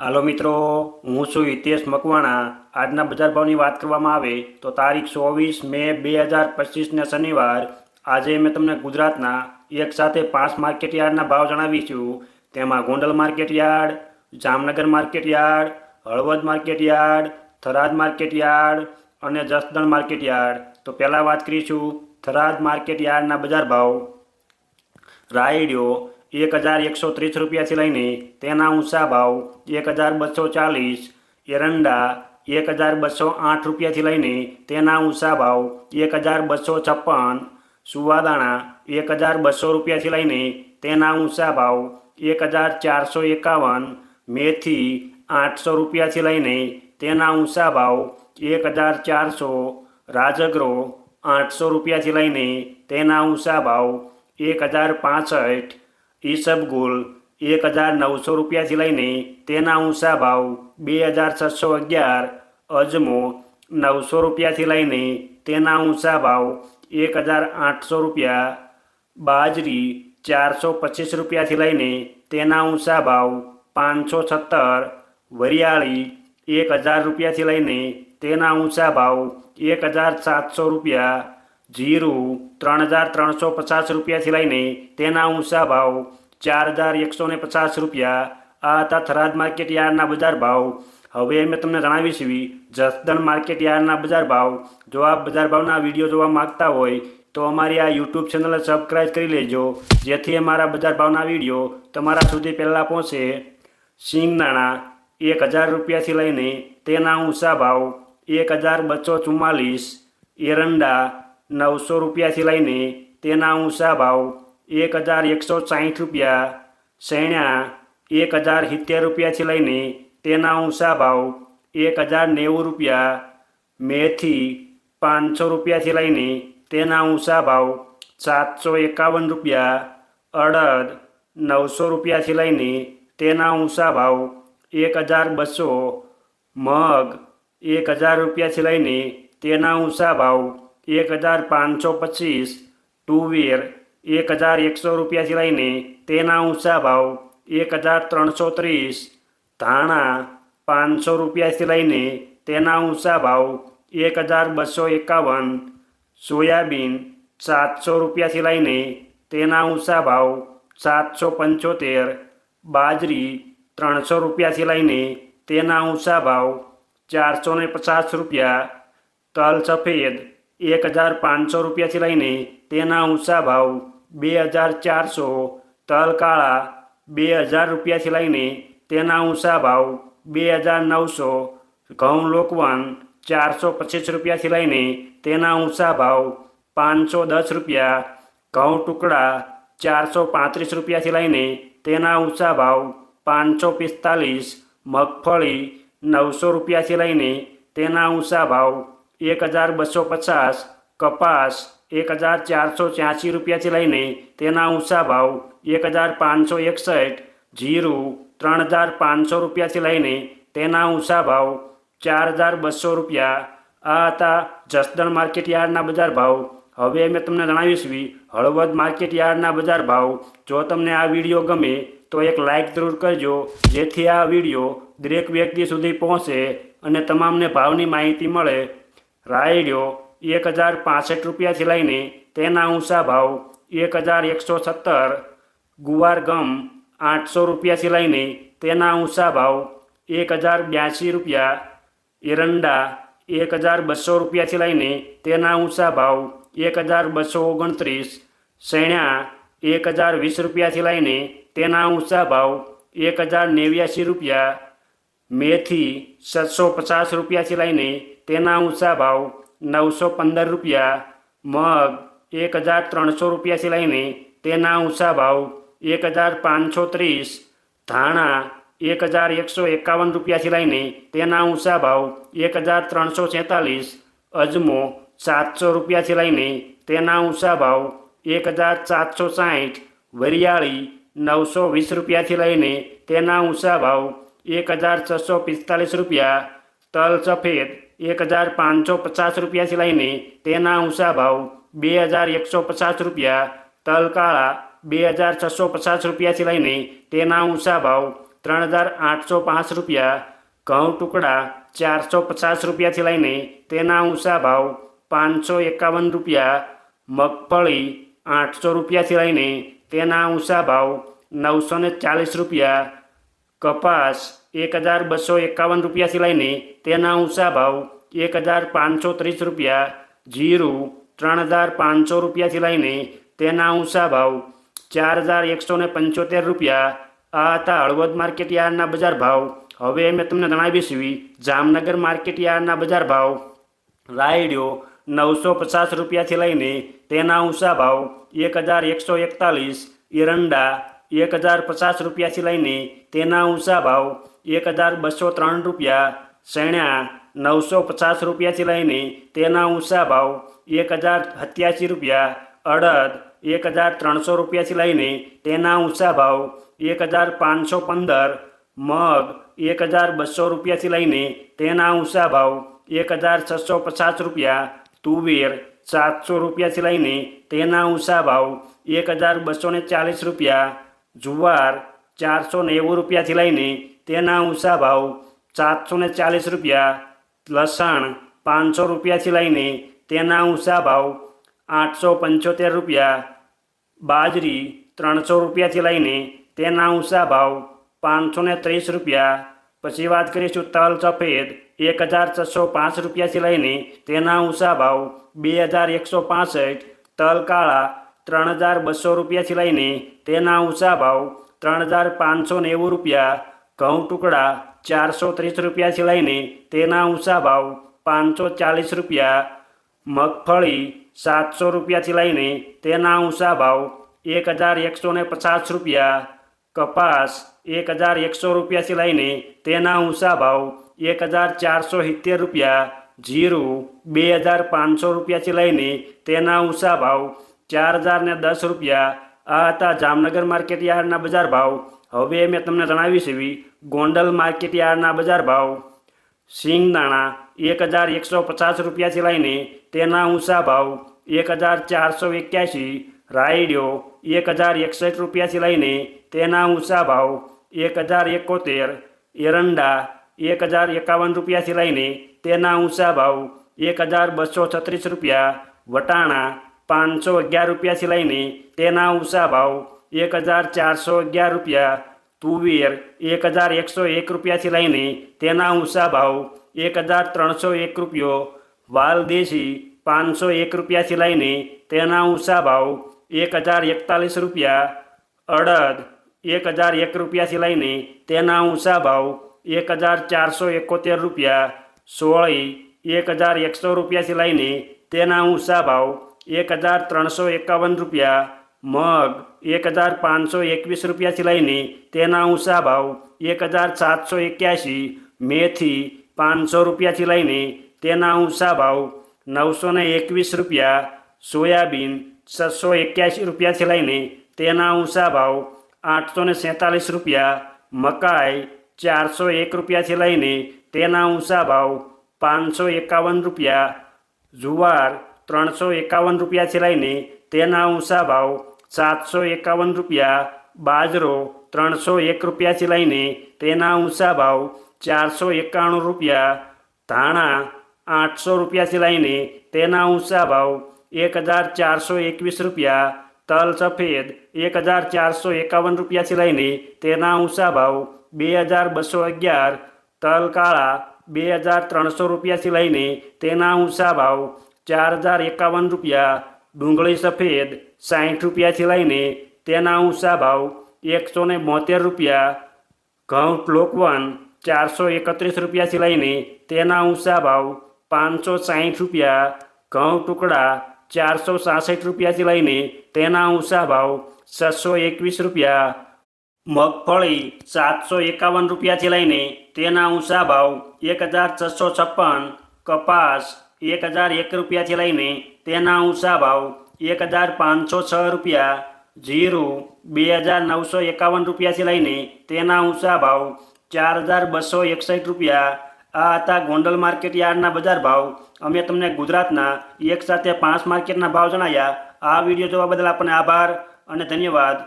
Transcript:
હાલો મિત્રો, હું છું હિતેશ મકવાણા. આજના બજાર ભાવની વાત કરવામાં આવે તો તારીખ ચોવીસ મે બે હજાર પચીસને શનિવાર. આજે મેં તમને ગુજરાતના એક સાથે પાંચ માર્કેટ યાર્ડના ભાવ જણાવીશું તેમાં Gondal market yard, Jamnagar market yard, Halvad market yard, Tharad market yard અને જસદણ માર્કેટ યાર્ડ. તો પહેલાં વાત કરીશું થરાદ માર્કેટ યાર્ડના બજાર ભાવ. રાયડિયો એક હજાર એકસો ત્રીસ રૂપિયાથી લઈને તેના ઊંચા ભાવ એક હજાર બસો ચાલીસ, એરંડા એક હજાર બસો આઠ રૂપિયાથી લઈને તેના ઊંચા ભાવ એક હજાર બસો છપ્પન, સુવાદાણા એક હજાર બસો રૂપિયાથી લઈને તેના ઊંચા ભાવ એક હજાર ચારસો એકાવન, મેથી આઠસો રૂપિયાથી લઈને તેના ઊંચા ભાવ એક હજાર ચારસો, રાજગરો આઠસો રૂપિયાથી લઈને તેના ઊંચા ભાવ એક હજાર પાસઠ ઈસબગુલ એક હજાર નવસો રૂપિયાથી લઈને તેના ઊંચા ભાવ બે હજાર છસો અગિયાર, અજમો નવસો રૂપિયાથી લઈને તેના ઊંચા ભાવ એક હજાર આઠસો રૂપિયા, બાજરી ચારસો પચીસ રૂપિયાથી લઈને તેના ઊંચા ભાવ પાંચસો સત્તર, વરિયાળી એક હજાર રૂપિયાથી લઈને તેના ઊંચા ભાવ એક હજાર સાતસો રૂપિયા જીરું ત્રણ હજાર ત્રણસો પચાસ રૂપિયાથી લઈને તેના ઊંચા ભાવ ચાર હજાર એકસો ને પચાસ રૂપિયા. આ હતા થરાદ માર્કેટ યાર્ડના બજાર ભાવ. હવે મેં તમને જણાવીશું જસદણ માર્કેટ યાર્ડના બજાર ભાવ. જો આપ બજાર ભાવના વીડિયો જોવા માગતા હોય તો અમારી આ યુટ્યુબ ચેનલ સબસ્ક્રાઈબ કરી લેજો. જેથી અમારા બજાર ભાવના વીડિયો તમારા સુધી પહેલાં પહોંચે. સિંગદાણા એક હજાર રૂપિયાથી લઈને તેના ઊંચા ભાવ એક હજાર બસો ચુમ્માલીસ. એરંડા નવસો રૂપિયાથી લઈને તેના ઊંચા ભાવ એક હજાર એકસો સાહીઠ રૂપિયા સૈણા એક હજાર સિત્તેર રૂપિયાથી લઈને તેના ઊંચા ભાવ એક હજાર નેવું રૂપિયા, મેથી પાંચસો રૂપિયાથી લઈને તેના ઊંચા ભાવ સાતસો એકાવન રૂપિયા, અડદ નવસો રૂપિયાથી લઈને તેના ઊંચા ભાવ એક હજાર બસો, મગ એક હજાર રૂપિયાથી લઈને તેના ઊંચા ભાવ એક હજાર પાંચસો પચીસ તુવેર એક હજાર એકસો રૂપિયાથી લઈને તેના ઊંચા ભાવ એક હજાર ત્રણસો ત્રીસ, ધાણા પાંચસો રૂપિયાથી લઈને તેના ઊંચા ભાવ એક હજાર બસો એકાવન, સોયાબીન સાતસો રૂપિયાથી લઈને તેના ઊંચા ભાવ સાતસો પંચોતેર, બાજરી ત્રણસો રૂપિયાથી લઈને તેના ઊંચા ભાવ ચારસો ને પચાસ રૂપિયા, તલ સફેદ એક હજાર પાંચસો રૂપિયાથી લઈને તેના ઊંચા ભાવ બે હજાર ચારસો તલ કાળા બે હજાર રૂપિયાથી લઈને તેના ઊંચા ભાવ બે હજાર નવસો ઘઉં લોકવન ચારસો પચીસ રૂપિયાથી લઈને તેના ઊંચા ભાવ પાંચસો દસ રૂપિયા ઘઉં ટુકડા ચારસો પાંત્રીસ રૂપિયાથી લઈને તેના ઊંચા ભાવ પાંચસો પિસ્તાલીસ મગફળી નવસો રૂપિયાથી લઈને તેના ઊંચા ભાવ એક હજાર બસો પચાસ, કપાસ એક હજાર ચારસો ત્યાંસી રૂપિયાથી લઈને તેના ઊંચા ભાવ એક હજાર પાંચસો એકસઠ, જીરું ત્રણ હજાર પાંચસો રૂપિયાથી લઈને તેના ઊંચા ભાવ ચાર હજાર બસો રૂપિયા. આ હતા જસદણ માર્કેટ યાર્ડના બજાર ભાવ. હવે મેં તમને જણાવીશવી હળવદ માર્કેટ યાર્ડના બજાર ભાવ. જો તમને આ વીડિયો ગમે તો એક લાઇક જરૂર કરજો, જેથી આ વીડિયો દરેક વ્યક્તિ સુધી પહોંચે અને તમામને ભાવની માહિતી મળે. રાયડિયો એક હજાર પાસઠ રૂપિયાથી લઈને તેના ઊંચા ભાવ એક હજાર એકસો સત્તર, ગુવાર ગમ આઠસો રૂપિયાથી લઈને તેના ઊંચા ભાવ એક હજાર બ્યાસી રૂપિયા, એરંડા એક હજાર બસો રૂપિયાથી લઈને તેના ઊંચા ભાવ એક હજાર બસો ઓગણત્રીસ સૈણા એક હજાર વીસ રૂપિયાથી લઈને તેના ઊંચા ભાવ એક હજાર નેવ્યાસી રૂપિયા મેથી સાતસો પચાસ રૂપિયાથી લઈને તેના ઊંચા ભાવ નવસો પંદર રૂપિયા, મગ એક હજાર ત્રણસો રૂપિયાથી લઈને તેના ઊંચા ભાવ એક હજાર પાંચસો ત્રીસ, ધાણા એક હજાર એકસો એકાવન રૂપિયાથી લઈને તેના ઊંચા ભાવ એક હજાર ત્રણસો છેતાલીસ, અજમો સાતસો રૂપિયાથી લઈને તેના ઊંચા ભાવ એક હજાર સાતસો સાઠ વરિયાળી નવસો વીસ રૂપિયાથી લઈને તેના ઊંચા ભાવ એક હજાર છસો પિસ્તાલીસ રૂપિયા, તલ સફેદ એક હજાર પાંચસો પચાસ રૂપિયાથી લઈને તેના ઊંચા ભાવ બે હજાર એકસો પચાસ રૂપિયા, તલ કાળા બે હજાર છસો પચાસ રૂપિયાથી લઈને તેના ઊંચા ભાવ ત્રણ હજાર આઠસો પાંચ રૂપિયા, ઘઉં ટુકડા ચારસો પચાસ રૂપિયાથી લઈને તેના ઊંચા ભાવ પાંચસો એકાવન રૂપિયા, મગફળી આઠસો રૂપિયાથી લઈને તેના ઊંચા ભાવ નવસો ને ચાલીસ રૂપિયા કપાસ એક હજાર બસો એકાવન રૂપિયાથી લઈને તેના ઊંચા ભાવ એક હજાર પાંચસો ત્રીસ રૂપિયા, જીરું ત્રણ હજાર પાંચસો રૂપિયાથી લઈને તેના ઊંચા ભાવ ચાર હજાર એકસો ને પંચોતેર રૂપિયા. આ હતા હળવદ માર્કેટ યાર્ડના બજાર ભાવ. હવે મેં તમને જણાવીશું જામનગર માર્કેટ યાર્ડના બજાર ભાવ. રાયડ્યો નવસો પચાસ રૂપિયાથી લઈને તેના ઊંચા ભાવ એક હજાર એકસો એકતાલીસ એરંડા એક હજાર પચાસ રૂપિયાથી લઈને તેના ઊંચા ભાવ એક હજાર બસો ત્રણ રૂપિયા, શેણ્યા નવસો પચાસ રૂપિયાથી લઈને તેના ઊંચા ભાવ એક હજાર સત્યાસી રૂપિયા, અડદ એક હજાર ત્રણસો રૂપિયાથી લઈને તેના ઊંચા ભાવ એક હજાર પાંચસો પંદર, મગ એક હજાર બસો રૂપિયાથી લઈને તેના ઊંચા ભાવ એક હજાર છસો પચાસ રૂપિયા, તુવેર સાતસો રૂપિયાથી લઈને તેના ઊંચા ભાવ એક હજાર બસો ને ચાલીસ રૂપિયા જુવાર ચારસો નેવું રૂપિયાથી લઈને તેના ઊંચા ભાવ સાતસો ને ચાલીસ રૂપિયા, લસણ પાંચસો રૂપિયાથી લઈને તેના ઊંચા ભાવ આઠસો પંચોતેર રૂપિયા, બાજરી ત્રણસો રૂપિયાથી લઈને તેના ઊંચા ભાવ પાંચસો ને ત્રીસ રૂપિયા. પછી વાત કરીશું તલ સફેદ એક હજાર છસો પાંચ રૂપિયાથી લઈને તેના ઊંચા ભાવ બે હજાર એકસો પાસઠ, તલ કાળા ત્રણ હજાર બસો રૂપિયાથી લઈને તેના ઊંચા ભાવ ત્રણ હજાર પાંચસો નેવું રૂપિયા, ઘઉં ટુકડા ચારસો ત્રીસ રૂપિયાથી લઈને તેના ઊંચા ભાવ પાંચસો ચાલીસ રૂપિયા, મગફળી સાતસો રૂપિયાથી લઈને તેના ઊંચા ભાવ એક હજાર એકસો ને પચાસ રૂપિયા, કપાસ એક હજાર એકસો રૂપિયાથી લઈને તેના ઊંચા ભાવ એક હજાર ચારસો સિત્તેર રૂપિયા, જીરું બે હજાર પાંચસો રૂપિયાથી લઈને તેના ઊંચા ભાવ ચાર હજાર ને દસ રૂપિયા. આ હતા જામનગર માર્કેટ યાર્ડના બજાર ભાવ. હવે મેં તમને જણાવીશ એવી ગોંડલ માર્કેટ યાર્ડના બજાર ભાવ. સિંગદાણા એક હજાર એકસો પચાસ રૂપિયાથી લઈને તેના ઊંચા ભાવ એક હજાર ચારસો એક્યાસી રાયડિયો એક હજાર એકસઠ રૂપિયાથી લઈને તેના ઊંચા ભાવ એક હજાર એકોતેર, એરંડા એક હજાર એકાવન રૂપિયાથી લઈને તેના ઊંચા ભાવ એક હજાર બસો છત્રીસ રૂપિયા, વટાણા પાંચસો અગિયાર રૂપિયાથી લઈને તેના ઊંચા ભાવ એક હજાર ચારસો અગિયાર રૂપિયા તુવેર એક હજાર એકસો એક રૂપિયાથી લઈને તેના ઊંચા ભાવ એક હજાર ત્રણસો એક રૂપિયો વાલ દેશી પાંચસો એક રૂપિયાથી લઈને તેના ઊંચા ભાવ એક હજાર એકતાલીસ રૂપિયા અડદ એક હજાર એક રૂપિયાથી લઈને તેના ઊંચા ભાવ એક હજાર ચારસો એકોતેર રૂપિયા સોળી એક હજાર એકસો રૂપિયાથી લઈને તેના ઊંચા ભાવ એક હજાર ત્રણસો એકાવન રૂપિયા, મગ એક હજાર પાંચસો એકવીસ રૂપિયાથી લઈને તેના ઊંચા ભાવ એક હજાર સાતસો એક્યાસી, મેથી પાંચસો રૂપિયાથી લઈને તેના ઊંચા ભાવ નવસો એકવીસ રૂપિયા, સોયાબીન છસો એક્યાસી રૂપિયાથી લઈને તેના ઊંચા ભાવ આઠસો ને સેંતાલીસ રૂપિયા, મકાઈ ચારસો એક રૂપિયાથી લઈને તેના ઊંચા ભાવ પાંચસો એકાવન રૂપિયા, જુવાર ત્રણસો એકાવન રૂપિયાથી લઈને તેના ઊંચા ભાવ સાતસો એકાવન રૂપિયા, બાજરો ત્રણસો એક રૂપિયાથી લઈને તેના ઊંચા ભાવ ચારસો એકાણું રૂપિયા, ધાણા આઠસો રૂપિયાથી લઈને તેના ઊંચા ભાવ એક હજાર ચારસો એકવીસ રૂપિયા, તલ સફેદ એક હજાર ચારસો એકાવન રૂપિયાથી લઈને તેના ઊંચા ભાવ બે હજાર બસો અગિયાર, તલ કાળા બે હજાર ત્રણસો રૂપિયાથી લઈને તેના ઊંચા ભાવ ચાર હજાર એકાવન રૂપિયા ડુંગળી સફેદ સાઠ રૂપિયાથી લઈને તેના ઊંચા ભાવ એકસો ને બોતેર રૂપિયા ઘઉં લોકવન ચારસો એકત્રીસ રૂપિયાથી લઈને તેના ઊંચા ભાવ પાંચસો સાઠ રૂપિયા ઘઉં ટુકડા ચારસો સાસઠ રૂપિયાથી લઈને તેના ઊંચા ભાવ છસો એકવીસ રૂપિયા મગફળી સાતસો એકાવન રૂપિયાથી લઈને તેના ઊંચા ભાવ એક હજાર છસો છપ્પન કપાસ એક હજાર એક રૂપિયાથી લઈને તેના ઊંચા ભાવ એક હજાર પાંચસો છ રૂપિયા, જીરું બે હજાર નવસો એકાવન રૂપિયાથી લઈને તેના ઊંચા ભાવ ચાર હજાર બસો એકસઠ રૂપિયા. આ હતા ગોંડલ માર્કેટ યાર્ડના બજાર ભાવ. અમે તમને ગુજરાતના એક સાથે પાંચ માર્કેટના ભાવ જણાવ્યા આ વીડિયો જોવા બદલ આપણને આભાર અને ધન્યવાદ.